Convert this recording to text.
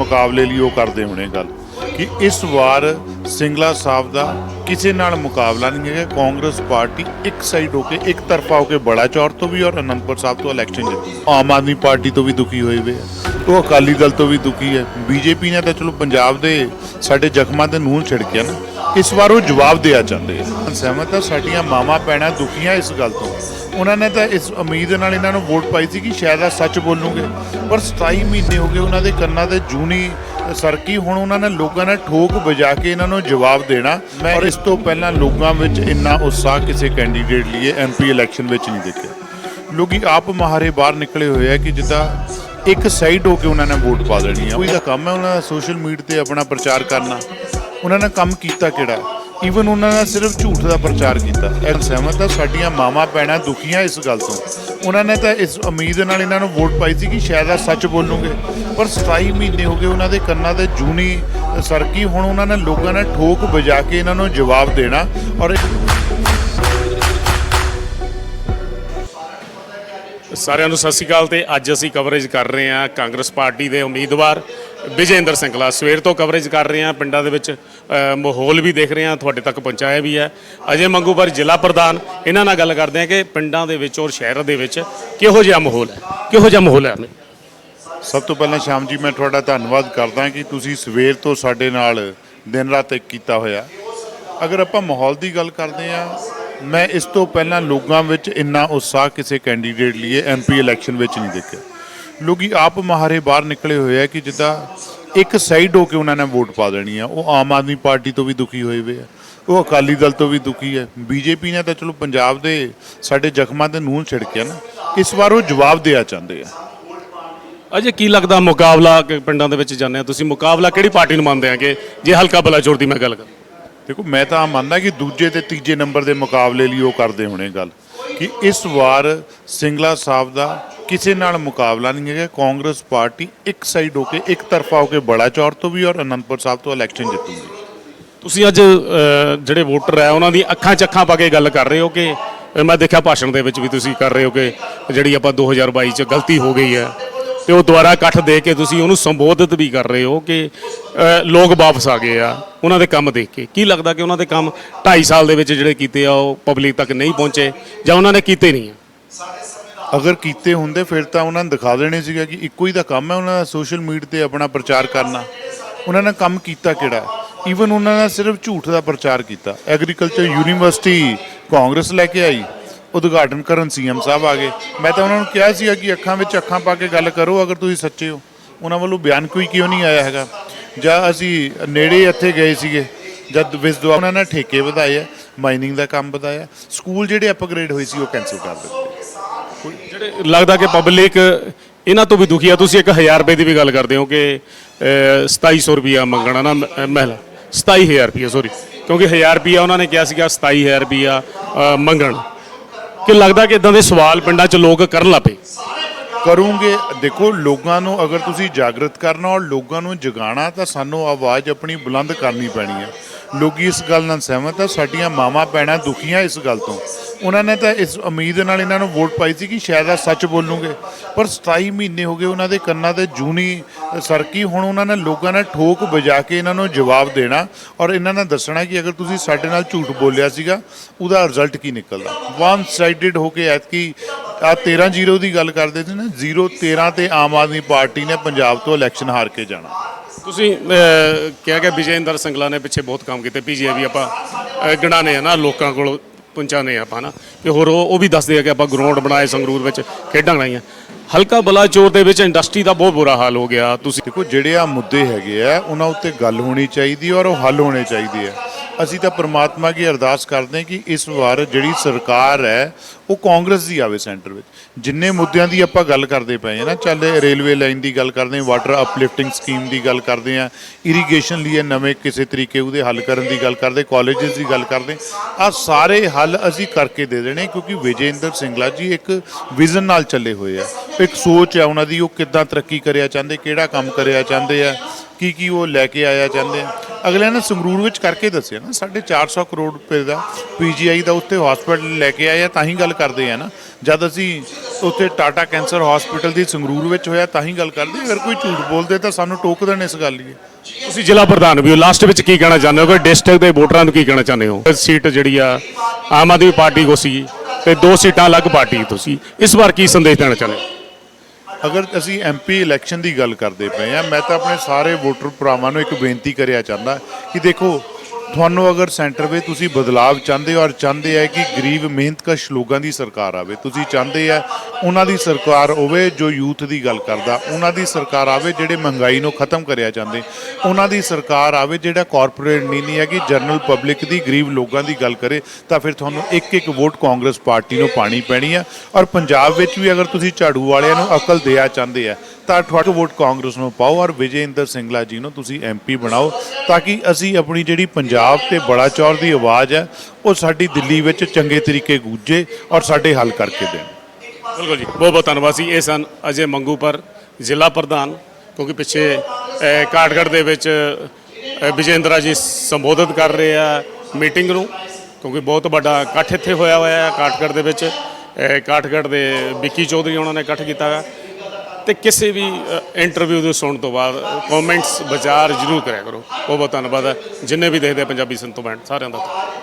ਮੁਕਾਬਲੇ ਲਈ ਉਹ ਕਰਦੇ ਹੋਣੇ ਗੱਲ। ਕਿ ਇਸ ਵਾਰ ਸਿੰਗਲਾ ਸਾਹਿਬ ਦਾ ਕਿਸੇ ਨਾਲ ਮੁਕਾਬਲਾ ਨਹੀਂ ਹੈਗਾ। ਕਾਂਗਰਸ ਪਾਰਟੀ ਇੱਕ ਸਾਈਡ ਹੋ ਕੇ ਇੱਕ ਤਰਫਾ ਹੋ ਕੇ ਬੜਾ ਚੌਰ ਤੋਂ ਵੀ ਔਰ ਅਨੰਦਪੁਰ ਸਾਹਿਬ ਤੋਂ ਇਲੈਕਸ਼ਨ ਜਿੱਤੀ ਆਮ ਆਦਮੀ ਪਾਰਟੀ ਤੋਂ ਵੀ ਦੁਖੀ ਹੋਏ ਹੋਏ ਆ। ਉਹ ਅਕਾਲੀ ਦਲ ਤੋਂ ਵੀ ਦੁਖੀ ਹੈ। ਬੀਜੇਪੀ ਨੇ ਤਾਂ ਚਲੋ ਪੰਜਾਬ ਦੇ ਸਾਡੇ ਜ਼ਖਮਾਂ ਤੇ ਨੂਨ ਛਿੜਕਿਆ ਨਾ। ਇਸ ਵਾਰ ਉਹ ਜਵਾਬ ਦੇਣਾ ਚਾਹੁੰਦੇ ਆ ਸਹਿਮਤ ਆ ਸਾਡੀਆਂ ਮਾਵਾਂ ਪੈਣਾ ਦੁਖੀਆਂ ਇਸ ਗੱਲ ਤੋਂ। ਉਹਨਾਂ ਨੇ ਤਾਂ ਇਸ ਉਮੀਦ ਨਾਲ ਇਹਨਾਂ ਨੂੰ ਵੋਟ ਪਾਈ ਸੀ ਕਿ ਸ਼ਾਇਦ ਆ ਸੱਚ ਬੋਲੂਗੇ। ਪਰ 27 ਮਹੀਨੇ ਹੋ ਗਏ ਉਹਨਾਂ ਦੇ ਕੰਨਾਂ ਤੇ ਜੂਨੀ ਸਰਕੀ ਹੁਣ ਉਹਨਾਂ ਨੇ ਲੋਕਾਂ ਨੇ ਠੋਕ ਵਜਾ ਕੇ ਇਹਨਾਂ ਨੂੰ ਜਵਾਬ ਦੇਣਾ। ਮੈਂ ਇਸ ਤੋਂ ਪਹਿਲਾਂ ਲੋਕਾਂ ਵਿੱਚ ਇੰਨਾ ਉਤਸ਼ਾਹ ਕਿਸੇ ਕੈਂਡੀਡੇਟ ਲਈ ਐਮਪੀ ਇਲੈਕਸ਼ਨ ਵਿੱਚ ਨਹੀਂ ਦੇਖਿਆ। ਲੋਕੀ ਆਪ ਮਹਾਰੇ ਬਾਹਰ ਨਿਕਲੇ ਹੋਏ ਆ ਕਿ ਜਿੱਦਾਂ ਇੱਕ ਸਾਈਡ ਹੋ ਕੇ ਉਹਨਾਂ ਨੇ ਵੋਟ ਪਾ ਦੇਣੀ ਆ। ਕੋਈ ਦਾ ਕੰਮ ਹੈ ਉਹਨਾਂ ਦਾ ਸੋਸ਼ਲ ਮੀਡੀਆ ਤੇ ਆਪਣਾ ਪ੍ਰਚਾਰ ਕਰਨਾ। ਉਹਨਾਂ ਨੇ ਕੰਮ ਕੀਤਾ ਕਿਹੜਾ? ਈਵਨ ਉਹਨਾਂ ਨੇ ਸਿਰਫ ਝੂਠ ਦਾ ਪ੍ਰਚਾਰ ਕੀਤਾ। ਇਹ ਸਹਿਮਤ ਆ, ਸਾਡੀਆਂ ਮਾਵਾਂ ਪੈਣਾ ਦੁਖੀਆਂ ਇਸ ਗੱਲ ਤੋਂ। ਉਹਨਾਂ ਨੇ ਤਾਂ ਇਸ ਉਮੀਦ ਨਾਲ ਇਹਨਾਂ ਨੂੰ ਵੋਟ ਪਾਈ ਸੀ ਕਿ ਸ਼ਾਇਦ ਆ ਸੱਚ ਬੋਲੂਗੇ। ਪਰ 27 ਮਹੀਨੇ ਹੋ ਗਏ ਉਹਨਾਂ ਦੇ ਕੰਨਾਂ ਤੇ ਜੂਨੀ ਸਰਕੀ, ਹੁਣ ਉਹਨਾਂ ਨੇ ਲੋਕਾਂ ਨੇ ਠੋਕ ਵਜਾ ਕੇ ਇਹਨਾਂ ਨੂੰ ਜਵਾਬ ਦੇਣਾ ਔਰ ਸਾਰਿਆਂ ਨੂੰ ਸਤਿ ਸ਼੍ਰੀ ਅਕਾਲ ਤੇ ਅੱਜ ਅਸੀਂ ਕਵਰੇਜ ਕਰ ਰਹੇ ਹਾਂ ਕਾਂਗਰਸ ਪਾਰਟੀ ਦੇ ਉਮੀਦਵਾਰ ਵਿਜੇਂਦਰ ਸਿੰਗਲਾ ਸਵੇਰ ਤੋਂ ਕਵਰੇਜ ਕਰ ਰਹੇ ਹਾਂ ਪਿੰਡਾਂ ਦੇ ਵਿੱਚ ਅ, ਮਾਹੌਲ ਵੀ ਦੇਖ ਰਹੇ ਹਾਂ ਤੁਹਾਡੇ ਤੱਕ ਪਹੁੰਚਾਇਆ ਵੀ ਹੈ। ਅਜੇ ਮੰਗੂਪੁਰ ਜ਼ਿਲ੍ਹਾ ਪ੍ਰਧਾਨ ਇਹਨਾਂ ਨਾਲ ਗੱਲ ਕਰਦੇ ਹਾਂ ਕਿ ਪਿੰਡਾਂ ਦੇ ਵਿੱਚ ਔਰ ਸ਼ਹਿਰ ਦੇ ਵਿੱਚ ਕਿਹੋ ਜਿਹਾ ਮਾਹੌਲ ਹੈ? ਕਿਹੋ ਜਿਹਾ ਮਾਹੌਲ ਹੈ? ਸਭ ਤੋਂ ਪਹਿਲਾਂ ਸ਼ਾਮ ਜੀ ਮੈਂ ਤੁਹਾਡਾ ਧੰਨਵਾਦ ਕਰਦਾ ਕਿ ਤੁਸੀਂ ਸਵੇਰ ਤੋਂ ਸਾਡੇ ਨਾਲ ਦਿਨ ਰਾਤ ਇੱਕ ਕੀਤਾ ਹੋਇਆ। ਅਗਰ ਆਪਾਂ ਮਾਹੌਲ ਦੀ ਗੱਲ ਕਰਦੇ ਆ ਮੈਂ ਇਸ ਤੋਂ ਪਹਿਲਾਂ ਲੋਕਾਂ ਵਿੱਚ ਇੰਨਾ ਉਤਸ਼ਾਹ ਕਿਸੇ ਕੈਂਡੀਡੇਟ ਲਈ ਐਮਪੀ ਇਲੈਕਸ਼ਨ ਵਿੱਚ ਨਹੀਂ ਦੇਖਿਆ। ਲੋਕੀ ਆਪ ਮਹਾਰੇ ਬਾਹਰ ਨਿਕਲੇ ਹੋਏ ਆ ਕਿ ਜਿੱਦਾਂ ਇੱਕ ਸਾਈਡ ਹੋ ਕੇ ਉਹਨਾਂ ਨੇ ਵੋਟ ਪਾ ਦੇਣੀ ਆ ਉਹ ਆਮ ਆਦਮੀ ਪਾਰਟੀ ਤੋਂ ਵੀ ਦੁਖੀ ਹੋਏ ਹੋਏ ਆ। ਉਹ ਅਕਾਲੀ ਦਲ ਤੋਂ ਵੀ ਦੁਖੀ ਹੈ ਬੀਜੇਪੀ ਨੇ ਤਾਂ ਚਲੋ ਪੰਜਾਬ ਦੇ ਸਾਡੇ ਜ਼ਖਮਾਂ ਤੇ ਨੂਨ ਛਿੜਕਿਆ ਨਾ ਇਸ ਵਾਰ ਉਹ ਜਵਾਬ ਦੇਣਾ ਚਾਹੁੰਦੇ ਆ। ਅਜੇ ਕੀ ਲੱਗਦਾ ਮੁਕਾਬਲਾ ਪਿੰਡਾਂ ਦੇ ਵਿੱਚ ਜਾਂਦੇ ਆ? ਤੁਸੀਂ ਮੁਕਾਬਲਾ ਕਿਹੜੀ ਪਾਰਟੀ ਨੂੰ ਮੰਨਦੇ ਆ ਕਿ ਜੇ ਹਲਕਾ ਬਲਾਚੌਰ ਦੀ ਮੈਂ ਗੱਲ ਕਰਾਂ? ਦੇਖੋ ਮੈਂ ਤਾਂ ਮੰਨਦਾ ਕਿ ਦੂਜੇ ਤੇ ਤੀਜੇ ਨੰਬਰ ਦੇ ਮੁਕਾਬਲੇ ਲਈ ਉਹ ਕਰਦੇ ਹੋਣੇ ਗੱਲ ਕਿ ਇਸ ਵਾਰ ਸਿੰਗਲਾ ਸਾਹਿਬ ਦਾ ਕਿਸੇ ਨਾਲ ਮੁਕਾਬਲਾ ਨਹੀਂ ਹੈਗਾ। ਕਾਂਗਰਸ ਪਾਰਟੀ ਇੱਕ ਸਾਈਡ ਹੋ ਕੇ ਇੱਕ ਤਰਫਾ ਹੋ ਕੇ ਬੜਾ ਚੌਰ ਤੋਂ ਵੀ ਔਰ ਅਨੰਦਪੁਰ ਸਾਹਿਬ ਤੋਂ ਇਲੈਕਸ਼ਨ ਜਿੱਤੂਗੀ। ਤੁਸੀਂ ਅੱਜ ਜਿਹੜੇ ਵੋਟਰ ਹੈ ਉਹਨਾਂ ਦੀ ਅੱਖਾਂ ਚੱਖਾਂ ਪਾ ਕੇ ਗੱਲ ਕਰ ਰਹੇ ਹੋ ਕਿ ਮੈਂ ਦੇਖਿਆ ਭਾਸ਼ਣ ਦੇ ਵਿੱਚ ਵੀ ਤੁਸੀਂ ਕਰ ਰਹੇ ਹੋ ਕਿ ਜਿਹੜੀ ਆਪਾਂ 2022 'ਚ ਗਲਤੀ ਹੋ ਗਈ ਹੈ ਤੇ ਉਹ ਦੁਬਾਰਾ ਇਕੱਠ ਦੇ ਕੇ ਤੁਸੀਂ ਉਹਨੂੰ ਸੰਬੋਧਿਤ ਵੀ ਕਰ ਰਹੇ ਹੋ ਕਿ ਲੋਕ ਵਾਪਸ ਆ ਗਏ ਆ, ਉਹਨਾਂ ਦੇ ਕੰਮ ਦੇਖ ਕੇ। ਕੀ ਲੱਗਦਾ ਕਿ ਉਹਨਾਂ ਦੇ ਕੰਮ 2.5 ਸਾਲ ਦੇ ਵਿੱਚ ਜਿਹੜੇ ਕੀਤੇ ਆ, ਉਹ ਪਬਲਿਕ ਤੱਕ ਨਹੀਂ ਪਹੁੰਚੇ ਜਾਂ ਉਹਨਾਂ ਨੇ ਕੀਤੇ ਨਹੀਂ ਆ? ਅਗਰ ਕੀਤੇ ਹੁੰਦੇ ਫਿਰ ਤਾਂ ਉਹਨਾਂ ਨੇ ਦਿਖਾ ਦੇਣੇ ਸੀਗਾ ਕਿ ਇੱਕੋ ਹੀ ਦਾ ਕੰਮ ਹੈ ਉਹਨਾਂ ਦਾ ਸੋਸ਼ਲ ਮੀਡੀਆ ਤੇ ਆਪਣਾ ਪ੍ਰਚਾਰ ਕਰਨਾ। ਉਹਨਾਂ ਨੇ ਕੰਮ ਕੀਤਾ ਕਿਹੜਾ ਈਵਨ ਉਹਨਾਂ ਨੇ ਸਿਰਫ ਝੂਠ ਦਾ ਪ੍ਰਚਾਰ ਕੀਤਾ। ਐਗਰੀਕਲਚਰ ਯੂਨੀਵਰਸਿਟੀ ਕਾਂਗਰਸ ਲੈ ਕੇ ਆਈ। ਉਦਘਾਟਨ ਕਰਨ ਸੀਐਮ ਸਾਹਿਬ ਆ ਗਏ। ਮੈਂ ਤਾਂ ਉਹਨਾਂ ਨੂੰ ਕਿਹਾ ਸੀਗਾ ਕਿ ਅੱਖਾਂ ਵਿੱਚ ਅੱਖਾਂ ਪਾ ਕੇ ਗੱਲ ਕਰੋ, ਅਗਰ ਤੁਸੀਂ ਸੱਚੇ ਹੋ। ਉਹਨਾਂ ਵੱਲੋਂ ਬਿਆਨ ਕੋਈ ਕਿਉਂ ਨਹੀਂ ਆਇਆ ਹੈਗਾ? ਜਾਂ ਅਸੀਂ ਨੇੜੇ ਇੱਥੇ ਗਏ ਸੀਗੇ, ਜਦ ਵਿਸਦਵਾ ਉਹਨਾਂ ਨੇ ਠੇਕੇ ਵਧਾਏ ਆ ਮਾਈਨਿੰਗ ਦਾ ਕੰਮ ਵਧਾਇਆ। ਸਕੂਲ ਜਿਹੜੇ ਅਪਗ੍ਰੇਡ ਹੋਏ ਸੀ ਉਹ ਕੈਨਸਲ ਕਰ ਦਿੱਤੇ। ਜਿਹੜੇ ਲੱਗਦਾ ਕਿ ਪਬਲਿਕ ਇਹਨਾਂ ਤੋਂ ਵੀ ਦੁਖੀ ਆ। ਤੁਸੀਂ ਇੱਕ 1000 ਰੁਪਏ ਦੀ ਵੀ ਗੱਲ ਕਰਦੇ ਹੋ ਕਿ ਅ, 2700 ਰੁਪਿਆ ਮੰਗਣਾ ਨਾ ਮ- ਮਹਿਲਾ। 27000 ਰੁਪਿਆ ਸੌਰੀ ਕਿਉਂਕਿ 1000 ਰੁਪਿਆ ਉਹਨਾਂ ਨੇ ਕਿਹਾ ਸੀਗਾ 27000 ਰੁਪਿਆ ਅ, ਮੰਗਣ। ਕਿ ਲੱਗਦਾ ਕਿ ਇਦਾਂ ਦੇ ਸਵਾਲ ਪਿੰਡਾਂ 'ਚ ਲੋਕ ਕਰਨ ਲੱਪੇ ਕਰੂੰਗੇ। ਦੇਖੋ, ਲੋਕਾਂ ਨੂੰ ਅਗਰ ਤੁਸੀਂ ਜਾਗਰਤ ਕਰਨਾ ਔਰ ਲੋਕਾਂ ਨੂੰ ਜਗਾਉਣਾ, ਤਾਂ ਸਾਨੂੰ ਆਵਾਜ਼ ਆਪਣੀ ਬੁਲੰਦ ਕਰਨੀ ਪੈਣੀ ਹੈ। ਲੋਕੀ ਇਸ ਗੱਲ ਨਾਲ ਸਹਿਮਤ ਆ, ਸਾਡੀਆਂ ਮਾਵਾਂ ਪੈਣਾ ਦੁਖੀਆਂ ਇਸ ਗੱਲ ਤੋਂ। ਉਹਨਾਂ ਨੇ ਤਾਂ ਇਸ ਉਮੀਦ ਨਾਲ ਇਹਨਾਂ ਨੂੰ ਵੋਟ ਪਾਈ ਸੀ ਕਿ ਸ਼ਾਇਦ ਆ ਸੱਚ ਬੋਲੂਗੇ। ਪਰ 27 ਮਹੀਨੇ ਹੋ ਗਏ, ਉਹਨਾਂ ਦੇ ਕੰਨਾਂ ਤੇ ਜੂਨੀ ਸਰਕੀ, ਹੁਣ ਉਹਨਾਂ ਨੇ ਲੋਕਾਂ ਨੇ ਠੋਕ ਵਜਾ ਕੇ ਇਹਨਾਂ ਨੂੰ ਜਵਾਬ ਦੇਣਾ ਔਰ ਇਹਨਾਂ ਨੇ ਦੱਸਣਾ ਕਿ ਅਗਰ ਤੁਸੀਂ ਸਾਡੇ ਨਾਲ ਝੂਠ ਬੋਲਿਆ ਸੀਗਾ, ਉਹਦਾ ਰਿਜ਼ਲਟ ਕੀ ਨਿਕਲਦਾ? ਵਨ ਸਾਈਡਡ ਹੋ ਕੇ ਐਤਕੀ ਆ 13 ਜ਼ੀਰੋ ਦੀ ਗੱਲ ਕਰਦੇ ਸੀ ਨਾ 0 13 ਤੇ ਆਮ ਆਦਮੀ ਪਾਰਟੀ ਨੇ ਪੰਜਾਬ ਤੋਂ ਇਲੈਕਸ਼ਨ ਹਾਰ ਕੇ ਜਾਣਾ। ਤੁਸੀਂ ਕਿਹਾ ਕਿ ਵਿਜੇਂਦਰ ਸੰਗਲਾ ਨੇ ਪਿੱਛੇ ਬਹੁਤ ਕੰਮ ਕੀਤੇ ਪੀਜੀਏ ਵੀ ਆਪਾਂ ਗਿਣਾਉਂਦੇ ਆ ਨਾ ਲੋਕਾਂ ਕੋਲ ਪਹੁੰਚਾਉਂਦੇ ਆ ਆਪਾਂ ਨਾ। ਕਿ ਹੋਰ ਉਹ ਉਹ ਵੀ ਦੱਸਦੇ ਆ ਕਿ ਆਪਾਂ ਗਰਾਊਂਡ ਬਣਾਏ ਸੰਗਰੂਰ ਵਿੱਚ ਖੇਡਾਂ ਲਾਈਆਂ ਹਲਕਾ ਬਲਾਚੌਰ ਦੇ ਵਿੱਚ ਇੰਡਸਟਰੀ ਦਾ ਬਹੁਤ ਬੁਰਾ ਹਾਲ ਹੋ ਗਿਆ ਤੁਸੀਂ ਦੇਖੋ ਜਿਹੜੇ ਆ ਮੁੱਦੇ ਹੈਗੇ ਆ ਉਹਨਾਂ ਉੱਤੇ ਗੱਲ ਹੋਣੀ ਚਾਹੀਦੀ ਔਰ ਉਹ ਹੱਲ ਹੋਣੇ ਚਾਹੀਦੇ ਆ। ਅਸੀਂ ਤਾਂ ਪ੍ਰਮਾਤਮਾ ਕੀ ਅਰਦਾਸ ਕਰਦੇ ਹਾਂ ਕਿ ਇਸ ਵਾਰ ਜਿਹੜੀ ਸਰਕਾਰ ਹੈ, ਉਹ ਕਾਂਗਰਸ ਦੀ ਆਵੇ ਸੈਂਟਰ ਵਿੱਚ। ਜਿੰਨੇ ਮੁੱਦਿਆਂ ਦੀ ਆਪਾਂ ਗੱਲ ਕਰਦੇ ਪਏ ਆ ਨਾ, ਚੱਲੇ ਰੇਲਵੇ ਲਾਈਨ ਦੀ ਗੱਲ ਕਰਦੇ ਹਾਂ, ਵਾਟਰ ਅਪਲਿਫਟਿੰਗ ਸਕੀਮ ਦੀ ਗੱਲ ਕਰਦੇ ਹਾਂ ਇਰੀਗੇਸ਼ਨ ਲਈ ਨਵੇਂ ਕਿਸੇ ਤਰੀਕੇ ਉਹਦੇ ਹੱਲ ਕਰਨ ਦੀ ਗੱਲ ਕਰਦੇ ਕਾਲਜਸ ਦੀ ਗੱਲ ਕਰਦੇ ਆ ਸਾਰੇ ਹੱਲ ਅਸੀਂ ਕਰਕੇ ਦੇ ਦੇਣੇ ਕਿਉਂਕਿ ਵਿਜੇਂਦਰ ਸਿੰਗਲਾ ਜੀ ਇੱਕ ਵਿਜ਼ਨ ਨਾਲ ਚੱਲੇ ਹੋਏ ਆ। ਇੱਕ ਸੋਚ ਹੈ ਉਹਨਾਂ ਦੀ, ਉਹ ਕਿੱਦਾਂ ਤਰੱਕੀ ਕਰਿਆ ਚਾਹੁੰਦੇ, ਕਿਹੜਾ ਕੰਮ ਕਰਿਆ ਚਾਹੁੰਦੇ ਆ ਕੀ ਕੀ ਉਹ ਲੈ ਕੇ ਆਇਆ ਚਾਹੁੰਦੇ ਆ? ਅਗਲੇ ਨੇ ਸੰਗਰੂਰ ਵਿੱਚ ਕਰਕੇ ਦੱਸਿਆ ਨਾ 450 ਕਰੋੜ ਰੁਪਏ ਦਾ ਪੀਜੀਆਈ ਦਾ ਉੱਤੇ ਹਸਪੀਟਲ ਲੈ ਕੇ ਆਏ ਆ ਤਾਂ ਹੀ ਗੱਲ ਕਰਦੇ ਆ ਨਾ। ਜਦ ਅਸੀਂ ਉੱਥੇ ਟਾਟਾ ਕੈਂਸਰ ਹਸਪੀਟਲ ਦੀ ਸੰਗਰੂਰ ਵਿੱਚ ਹੋਇਆ ਤਾਂ ਹੀ ਗੱਲ ਕਰਦੇ ਅਗਰ ਕੋਈ ਝੂਠ ਬੋਲਦੇ ਤਾਂ ਸਾਨੂੰ ਟੋਕ ਦੇਣ ਇਸ ਗੱਲ ਲਈ। ਤੁਸੀਂ ਜ਼ਿਲ੍ਹਾ ਪ੍ਰਧਾਨ ਵੀ ਹੋ ਲਾਸਟ ਵਿੱਚ ਕੀ ਕਹਿਣਾ ਚਾਹੁੰਦੇ ਹੋ? ਕਿ ਡਿਸਟ੍ਰਿਕਟ ਦੇ ਵੋਟਰਾਂ ਨੂੰ ਕੀ ਕਹਿਣਾ ਚਾਹੁੰਦੇ ਹੋ? ਸੀਟ ਜਿਹੜੀ ਆ ਆਮ ਆਦਮੀ ਪਾਰਟੀ ਕੋ ਸੀ ਤੇ ਦੋ ਸੀਟਾਂ ਅਲੱਗ ਪਾਰਟੀ ਤੋਂ ਸੀ ਇਸ ਵਾਰ ਕੀ ਸੰਦੇਸ਼ ਦੇਣਾ ਚਾਹੁੰਦੇ ਹੋ? ਅਗਰ ਅਸੀਂ ਐਮਪੀ ਇਲੈਕਸ਼ਨ ਦੀ ਗੱਲ ਕਰਦੇ ਪਏ ਆ ਮੈਂ ਤਾਂ ਆਪਣੇ ਸਾਰੇ ਵੋਟਰ ਭਰਾਵਾਂ ਨੂੰ ਇੱਕ ਬੇਨਤੀ ਕਰਿਆ ਚਾਹੁੰਦਾ ਕਿ ਦੇਖੋ ਤੁਹਾਨੂੰ ਅਗਰ ਸੈਂਟਰ ਵਿੱਚ ਤੁਸੀਂ ਬਦਲਾਅ ਚਾਹੁੰਦੇ ਹੋ ਔਰ ਚਾਹੁੰਦੇ ਆ ਕਿ ਗਰੀਬ, ਮਿਹਨਤਕਸ਼ ਲੋਕਾਂ ਦੀ ਸਰਕਾਰ ਆਵੇ, ਤੁਸੀਂ ਚਾਹੁੰਦੇ ਆ ਉਹਨਾਂ ਦੀ ਸਰਕਾਰ ਹੋਵੇ ਜੋ ਯੂਥ ਦੀ ਗੱਲ ਕਰਦਾ, ਉਹਨਾਂ ਦੀ ਸਰਕਾਰ ਆਵੇ ਜਿਹੜੇ ਮਹਿੰਗਾਈ ਨੂੰ ਖਤਮ ਕਰਿਆ ਚਾਹੁੰਦੇ, ਉਹਨਾਂ ਦੀ ਸਰਕਾਰ ਆਵੇ ਜਿਹੜਾ ਕਾਰਪੋਰੇਟ ਨਹੀਂ ਨਹੀਂ ਹੈ ਕਿ ਜਨਰਲ ਪਬਲਿਕ ਦੀ, ਗਰੀਬ ਲੋਕਾਂ ਦੀ ਗੱਲ ਕਰੇ, ਤਾਂ ਫਿਰ ਤੁਹਾਨੂੰ ਇੱਕ ਇੱਕ ਵੋਟ ਕਾਂਗਰਸ ਪਾਰਟੀ ਨੂੰ ਪਾਣੀ ਪੈਣੀ ਆ। ਔਰ ਪੰਜਾਬ ਵਿੱਚ ਵੀ ਅਗਰ ਤੁਸੀਂ ਝਾੜੂ ਵਾਲਿਆਂ ਨੂੰ ਅਕਲ ਦਿਆ ਚਾਹੁੰਦੇ ਆ, ਤਾਂ ਤੁਹਾਡਾ ਵੋਟ ਕਾਂਗਰਸ ਨੂੰ ਪਾਓ ਔਰ ਵਿਜੇ ਇੰਦਰ ਸਿੰਗਲਾ ਜੀ ਨੂੰ ਤੁਸੀਂ ਐਮਪੀ ਬਣਾਓ, ਤਾਂ ਕਿ ਅਸੀਂ ਆਪਣੀ ਜਿਹੜੀ ਪੰਜਾਬ ਪੰਜਾਬ ਤੇ ਬੜਾ ਚੌਰ ਦੀ ਆਵਾਜ਼ ਹੈ ਉਹ ਸਾਡੀ ਦਿੱਲੀ ਵਿੱਚ ਚੰਗੇ ਤਰੀਕੇ ਗੂੰਜੇ ਔਰ ਸਾਡੇ ਹੱਲ ਕਰਕੇ ਦੇਣ। ਬਿਲਕੁਲ ਜੀ ਬਹੁਤ ਬਹੁਤ ਧੰਨਵਾਦ ਸੀ ਇਹ ਸਨ ਅਜੇ ਮੰਗੂ ਪਰ ਜ਼ਿਲ੍ਹਾ ਪ੍ਰਧਾਨ ਕਿਉਂਕਿ ਪਿੱਛੇ ਅਹ, ਕਾਠਗੜ੍ਹ ਦੇ ਵਿੱਚ ਅਹ, ਵਿਜੇਂਦਰਾ ਜੀ ਸੰਬੋਧਿਤ ਕਰ ਰਹੇ ਆ ਮੀਟਿੰਗ ਨੂੰ ਕਿਉਂਕਿ ਬਹੁਤ ਵੱਡਾ ਇਕੱਠ ਇੱਥੇ ਹੋਇਆ ਹੋਇਆ ਹੈ ਕਾਠਗੜ੍ਹ ਦੇ ਵਿੱਚ। ਅਹ, ਕਾਠਗੜ੍ਹ ਦੇ ਵਿੱਕੀ ਚੌਧਰੀ ਉਹਨਾਂ ਨੇ ਇਕੱਠ ਕੀਤਾ ਹੈ ਤੇ ਕਿਸੇ ਵੀ ਇੰਟਰਵਿਊ ਦੇ ਸੁਣਨ ਤੋਂ ਬਾਅਦ ਕਮੈਂਟਸ ਵਿਚਾਰ ਜ਼ਰੂਰ ਕਰਿਆ ਕਰੋ। ਬਹੁਤ ਬਹੁਤ ਧੰਨਵਾਦ ਹੈ। ਜਿੰਨੇ ਵੀ ਦੇਖਦੇ ਆ ਪੰਜਾਬੀ ਸੰਤੋ ਬੈਂਡ ਸਾਰਿਆਂ ਦਾ